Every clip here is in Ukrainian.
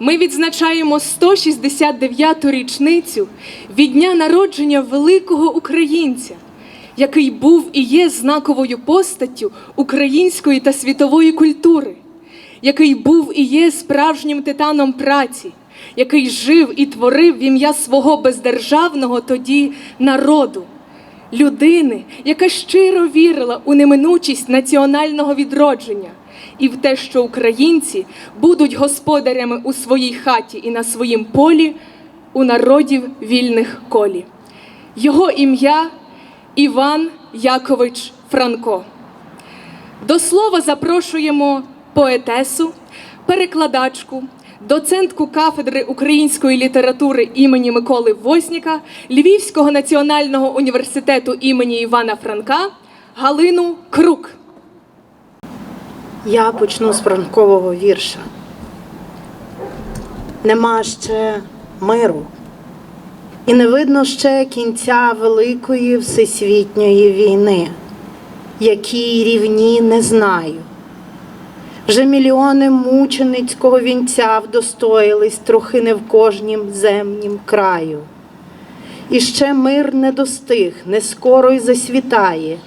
ми відзначаємо 169-ту річницю від дня народження великого українця, який був і є знаковою постаттю української та світової культури, який був і є справжнім титаном праці, який жив і творив в ім'я свого бездержавного тоді народу людини, яка щиро вірила у неминучість національного відродження і в те, що українці будуть господарями у своїй хаті і на своїм полі у народів вільних колі. Його ім'я Іван Якович Франко. До слова запрошуємо поетесу, перекладачку, доцентку кафедри української літератури імені Миколи Возніка Львівського національного університету імені Івана Франка Галину Крук. Я почну з франкового вірша. Нема ще миру, і не видно ще кінця великої всесвітньої війни, якій рівні не знаю. Вже мільйони мученицького вінця вдостоїлись трохи не в кожнім земнім краю. І ще мир не достиг, не скоро й засвітає,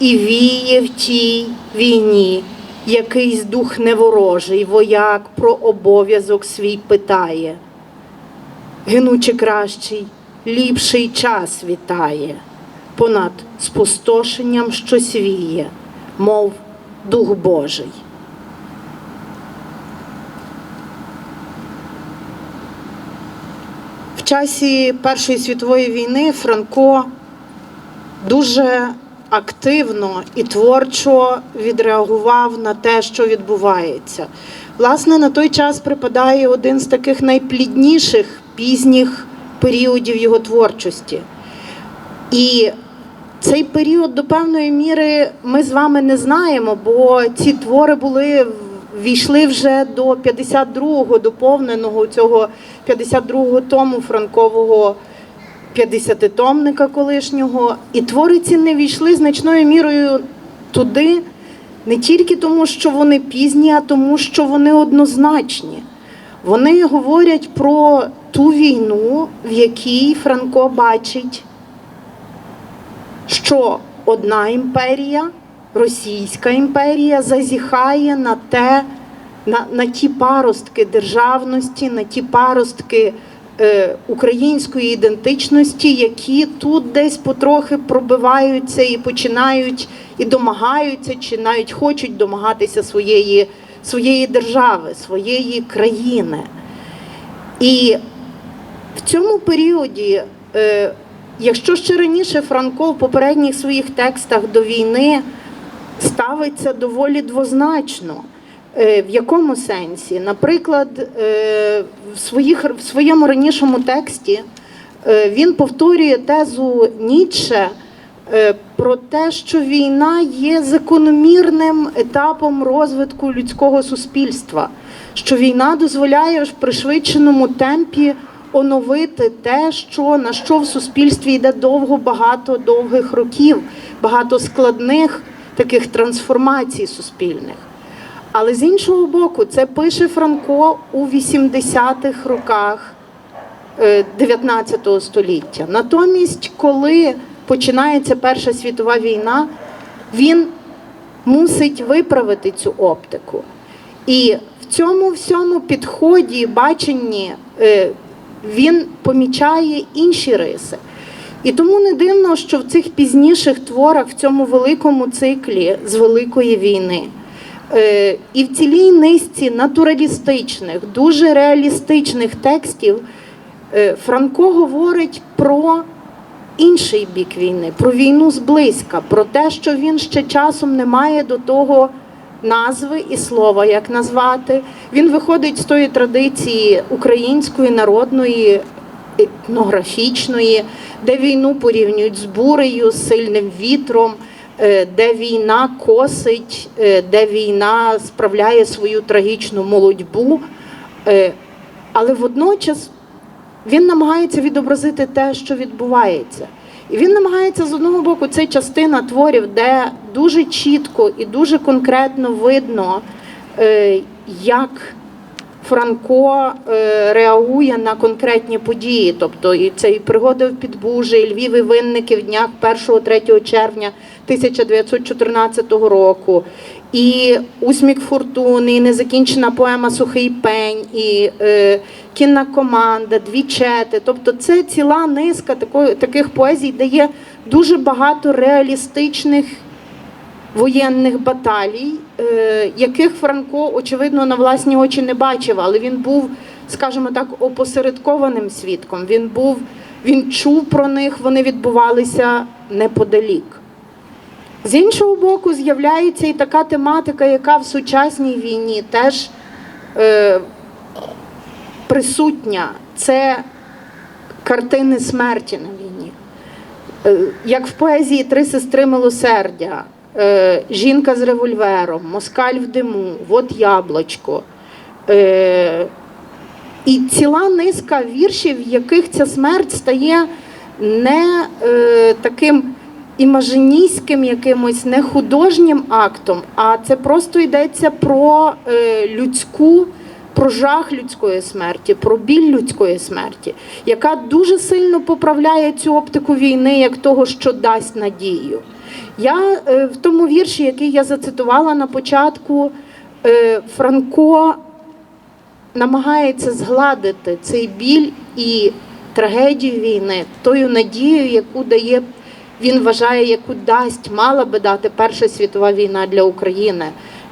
і віє в тій війні якийсь дух неворожий, вояк про обов'язок свій питає. Гинучи кращий, ліпший час вітає, понад спустошенням, що свіє, мов дух Божий. В часі Першої світової війни Франко дуже активно і творчо відреагував на те, що відбувається. Власне, на той час припадає один з таких найплідніших пізніх періодів його творчості. І цей період до певної міри ми з вами не знаємо, бо ці твори були війшли вже до 52-го доповненого цього 52-го тому франкового 50-томника колишнього. І твори ці не війшли значною мірою туди, не тільки тому, що вони пізні, а тому, що вони однозначні. Вони говорять про ту війну, в якій Франко бачить, що одна імперія, Російська імперія, зазіхає на те, на, на ті паростки державності, на ті паростки української ідентичності, які тут десь потрохи пробиваються і починають і домагаються, чи навіть хочуть домагатися своєї, своєї держави, своєї країни. І в цьому періоді, е, якщо ще раніше Франко в попередніх своїх текстах до війни ставиться доволі двозначно. Е, В якому сенсі? Наприклад, е, в, своїх, в своєму ранішому тексті е, він повторює тезу Ніцше е, про те, що війна є закономірним етапом розвитку людського суспільства, що війна дозволяє в пришвидшеному темпі оновити те, що на що в суспільстві йде довго багато довгих років, багато складних таких трансформацій суспільних. Але з іншого боку, це пише Франко у 80-х роках е, 19 століття. Натомість, коли починається Перша світова війна, він мусить виправити цю оптику. І в цьому всьому підході, баченні е, він помічає інші риси. І тому не дивно, що в цих пізніших творах, в цьому великому циклі з Великої війни, е, і в цілій низці натуралістичних, дуже реалістичних текстів е, Франко говорить про інший бік війни, про війну зблизька, про те, що він ще часом не має до того назви і слова, як назвати. Він виходить з тої традиції української народної етнографічної, де війну порівнюють з бурею, з сильним вітром, е, де війна косить, е, де війна справляє свою трагічну молодьбу. Е, Але водночас він намагається відобразити те, що відбувається. І він намагається з одного боку, це частина творів, де дуже чітко і дуже конкретно видно, е, як Франко е, реагує на конкретні події. Тобто і це і пригоди в Підбужі, і Львів і винники в днях 1-3 червня 1914 року, і Усмік Фортуни, і незакінчена поема Сухий пень, і е, кінна команда, дві чети. Тобто це ціла низка такої, таких поезій, де є дуже багато реалістичних воєнних баталій, е, яких Франко, очевидно, на власні очі не бачив, але він був, скажімо так, опосередкованим свідком. Він був, він чув про них, вони відбувалися неподалік. З іншого боку, з'являється і така тематика, яка в сучасній війні теж е, присутня. Це картини смерті на війні. Е, Як в поезії Три сестри милосердя, Жінка з револьвером, Москаль в диму, Вот яблочко. Е, І ціла низка віршів, в яких ця смерть стає не е, таким імажиністським якимось, не художнім актом, а це просто йдеться про е, людську, про жах людської смерті, про біль людської смерті, яка дуже сильно поправляє цю оптику війни як того, що дасть надію. Я е, в тому вірші, який я зацитувала на початку, е, Франко намагається згладити цей біль і трагедію війни тою надією, яку дає, він вважає, яку дасть, мала би дати Перша світова війна для України,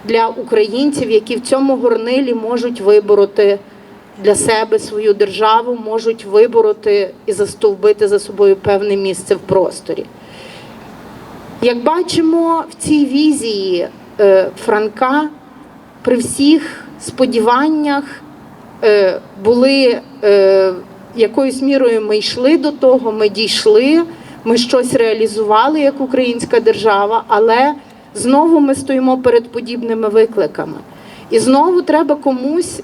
для українців, які в цьому горнилі можуть вибороти для себе свою державу, можуть вибороти і застовбити за собою певне місце в просторі. Як бачимо в цій візії е, Франка, при всіх сподіваннях е, були е, якоюсь мірою ми йшли до того, ми дійшли, ми щось реалізували як українська держава, але знову ми стоїмо перед подібними викликами. І знову треба комусь,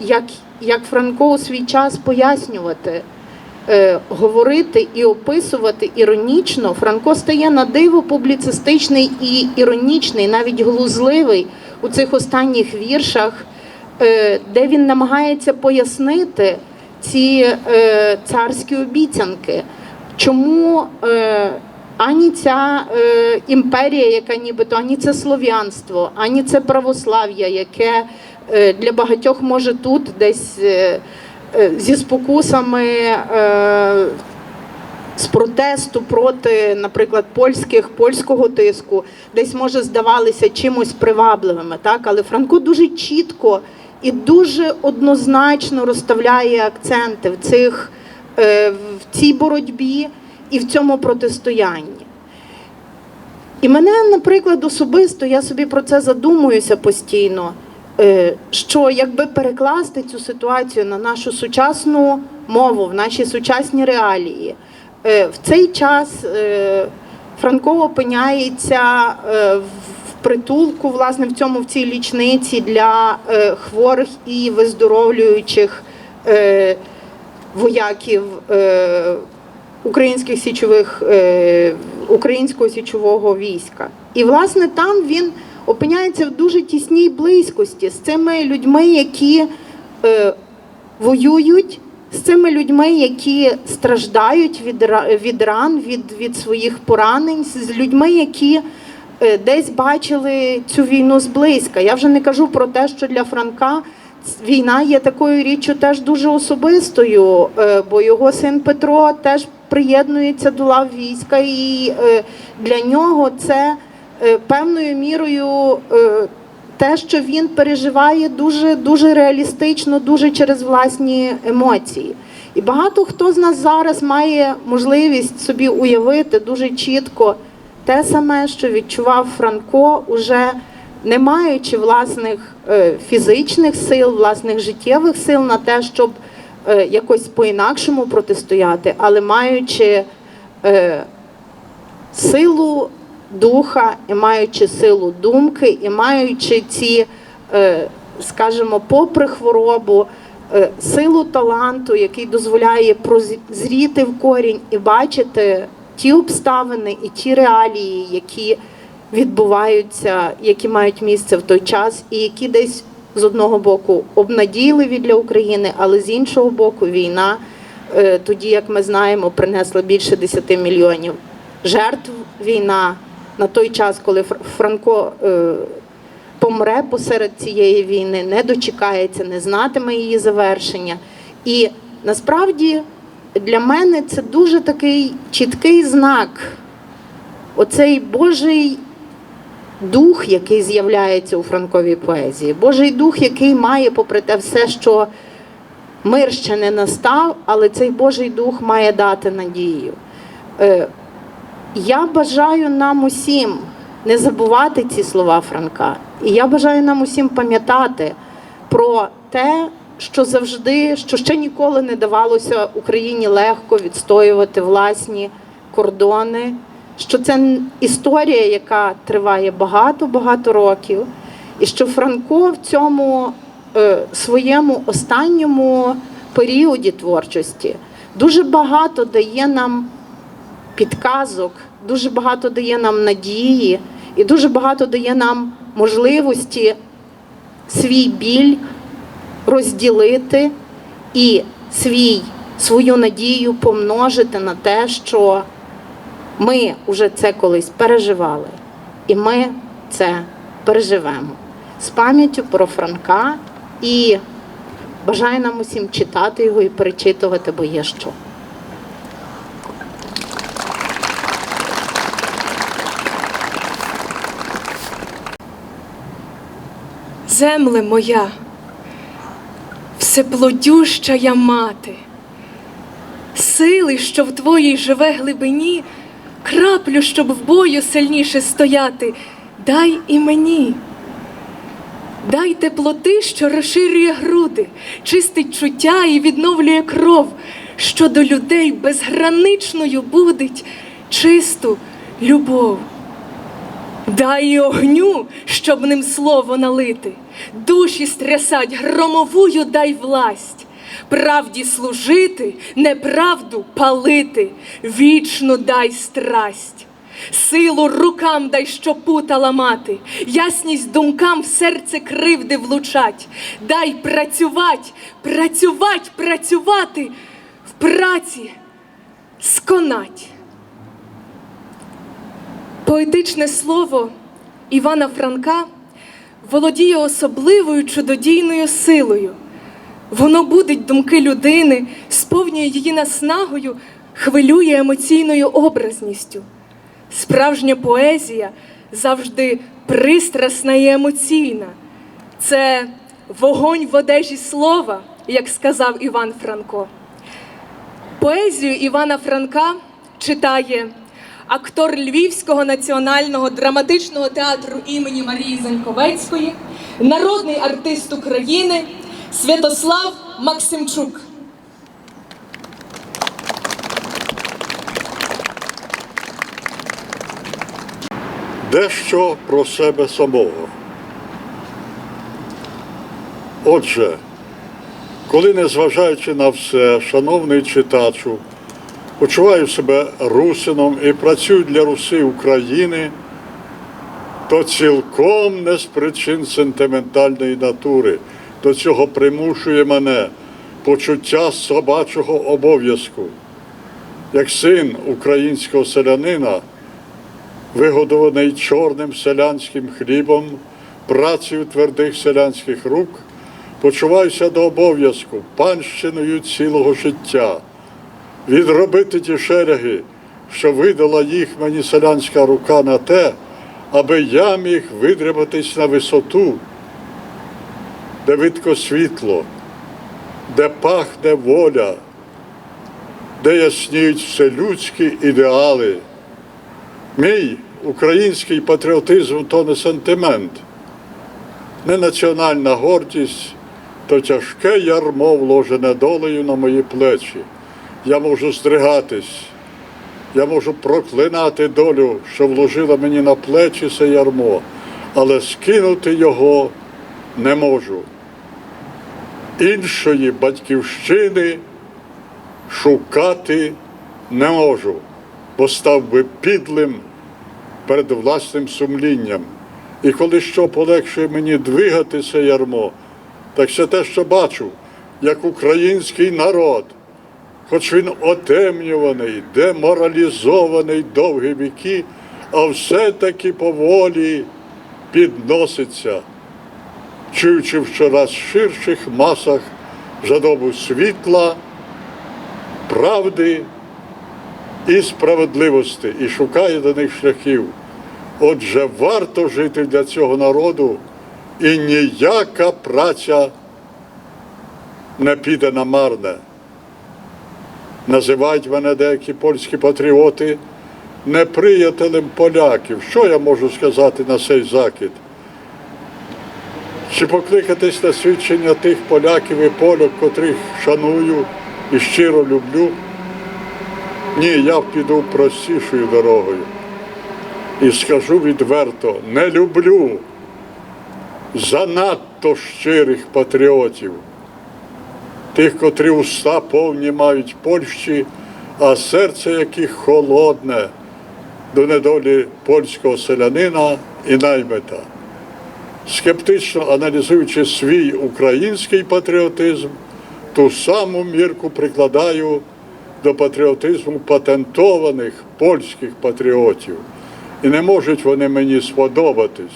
як, як Франко у свій час пояснювати говорити і описувати іронічно, Франко стає на диво публіцистичний і іронічний, навіть глузливий у цих останніх віршах, е, де він намагається пояснити ці е, царські обіцянки, чому е, ані ця е, імперія, яка нібито, ані це слов'янство, ані це православ'я, яке е, для багатьох може тут десь. Е, зі спокусами е, з протесту проти, наприклад, польських польського тиску, десь може здавалися чимось привабливими, так але Франко дуже чітко і дуже однозначно розставляє акценти в цих е, в цій боротьбі і в цьому протистоянні. І мене, наприклад, особисто, я собі про це задумуюся постійно, що якби перекласти цю ситуацію на нашу сучасну мову, в наші сучасні реалії, е, в цей час е, Франко опиняється е, в притулку, власне, в цьому в цій лічниці для е, хворих і виздоровлюючих е, вояків. е, українських січових е, українського січового війська. І власне там він опиняється в дуже тісній близькості з цими людьми, які е, воюють, з цими людьми, які страждають від, від ран, від, від своїх поранень, з людьми, які е, десь бачили цю війну зблизька. Я вже не кажу про те, що для Франка війна є такою річчю теж дуже особистою, е, бо його син Петро теж приєднується до лав війська, і е, для нього це певною мірою. е, те, що він переживає дуже дуже реалістично, дуже через власні емоції. І багато хто з нас зараз має можливість собі уявити дуже чітко те саме, що відчував Франко, уже не маючи власних е, фізичних сил, власних життєвих сил на те, щоб е, якось по-інакшому протистояти, але маючи е, силу духа, і маючи силу думки, і маючи ці, е, скажімо, попри хворобу, е, силу таланту, який дозволяє прозріти в корінь і бачити ті обставини і ті реалії, які відбуваються, які мають місце в той час, і які десь з одного боку обнадійливі для України, але з іншого боку, війна е, тоді, як ми знаємо, принесла більше 10 мільйонів жертв. Війна на той час, коли Франко е, помре посеред цієї війни, не дочекається, не знатиме її завершення. І насправді для мене це дуже такий чіткий знак, оцей Божий дух, який з'являється у франковій поезії, Божий дух, який має, попри те все, що мир ще не настав, але цей Божий дух має дати надію. Я бажаю нам усім не забувати ці слова Франка. І я бажаю нам усім пам'ятати про те, що завжди, що ще ніколи не давалося Україні легко відстоювати власні кордони, що це історія, яка триває багато-багато років, і що Франко в цьому е, своєму останньому періоді творчості дуже багато дає нам підказок, дуже багато дає нам надії і дуже багато дає нам можливості свій біль розділити і свій, свою надію помножити на те, що ми вже це колись переживали, і ми це переживемо з пам'яттю про Франка і бажаю нам усім читати його і перечитувати, бо є що. Земле моя, всеплодюща я мати, сили, що в твоїй живе глибині, краплю, щоб в бою сильніше стояти, дай і мені. Дай теплоти, що розширює груди, чистить чуття і відновлює кров, що до людей безграничною будить чисту любов. Дай огню, щоб ним слово налити, душі стрясать, громовую дай власть, правді служити, неправду палити, вічну дай страсть. Силу рукам дай, що пута ламати, ясність думкам в серце кривди влучать. Дай працювать, працювать, працювати, в праці сконать. Поетичне слово Івана Франка володіє особливою чудодійною силою. Воно будить думки людини, сповнює її наснагою, хвилює емоційною образністю. Справжня поезія завжди пристрасна і емоційна. Це вогонь в одежі слова, як сказав Іван Франко. Поезію Івана Франка читає актор Львівського національного драматичного театру імені Марії Заньковецької, народний артист України Святослав Максимчук. Дещо про себе самого. Отже, коли, незважаючи на все, шановний читачу, почуваю себе русином і працюю для Руси України, то цілком не з причин сентиментальної натури. До цього примушує мене почуття собачого обов'язку. Як син українського селянина, вигодований чорним селянським хлібом, працею твердих селянських рук, почуваюся до обов'язку панщиною цілого життя, відробити ті шереги, що видала їх мені селянська рука на те, аби я міг видрибатись на висоту, де видко світло, де пахне воля, де ясніють вселюдські ідеали. Мій український патріотизм то не сентимент, не національна гордість, то тяжке ярмо вложене долею на мої плечі. Я можу здригатись, я можу проклинати долю, що вложила мені на плечі це ярмо, але скинути його не можу. Іншої батьківщини шукати не можу, бо став би підлим перед власним сумлінням. І коли що полегшує мені двигати це ярмо, так це те, що бачу, як український народ, хоч він отемнюваний, деморалізований довгі віки, а все-таки поволі підноситься, чуючи в щораз ширших масах жадобу світла, правди і справедливості, і шукає до них шляхів. Отже, варто жити для цього народу, і ніяка праця не піде на марне. Називають мене деякі польські патріоти неприятелем поляків. Що я можу сказати на цей закид? Чи покликатись на свідчення тих поляків і поляк, котрих шаную і щиро люблю? Ні, я піду простішою дорогою. І скажу відверто, не люблю занадто щирих патріотів, тих, котрі уста повні мають Польщі, а серце яких холодне до недолі польського селянина і наймита. Скептично аналізуючи свій український патріотизм, ту саму мірку прикладаю до патріотизму патентованих польських патріотів. І не можуть вони мені сподобатись.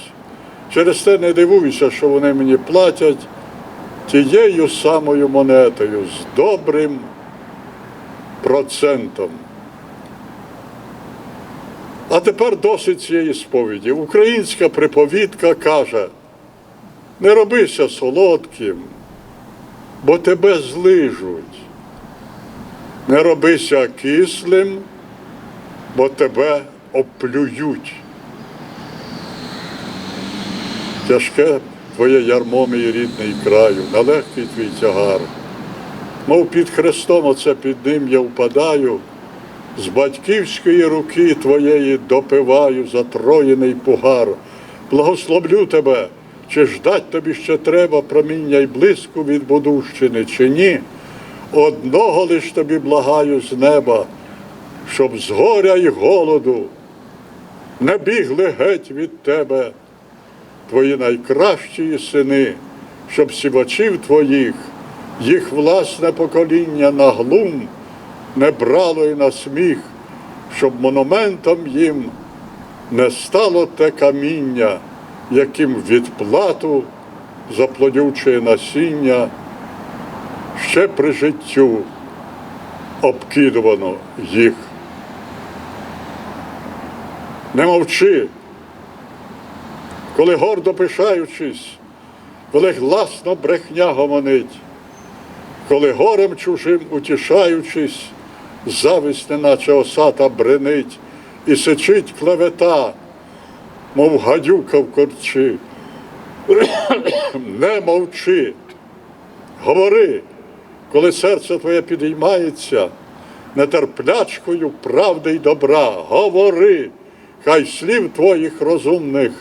Через те не дивуюся, що вони мені платять тією самою монетою з добрим процентом. А тепер досить цієї сповіді. Українська приповідка каже: не робися солодким, бо тебе злижуть. Не робися кислим, бо тебе оплюють. Тяжке твоє ярмо, мій рідний краю, нелегкий твій тягар. Мов під хрестом оце під ним я впадаю, з батьківської руки твоєї допиваю затроєний пугар. Благословлю тебе, чи ждать тобі ще треба проміння й блиску від Будущини, чи ні? Одного лиш тобі благаю з неба, щоб з горя й голоду не бігли геть від тебе твої найкращі сини, щоб сівачів твоїх, їх власне покоління на глум не брало і на сміх, щоб монументом їм не стало те каміння, яким відплату за плодюче насіння ще при життю обкидувано їх. Не мовчи, коли гордо пишаючись, коли гласно брехня гомонить, коли горем чужим утішаючись, зависть неначе осата бренить і сичить клевета, мов гадюка в корчі. Не мовчи, говори, коли серце твоє підіймається нетерплячкою правди й добра. Говори, хай слів твоїх розумних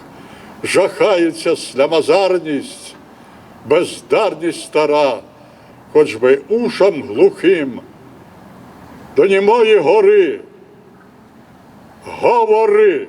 жахається слямазарність, бездарність стара, хоч би ушам глухим. До німої гори. Говори.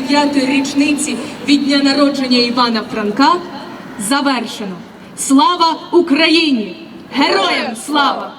29-ї річниці від дня народження Івана Франка завершено. Слава Україні! Героям слава!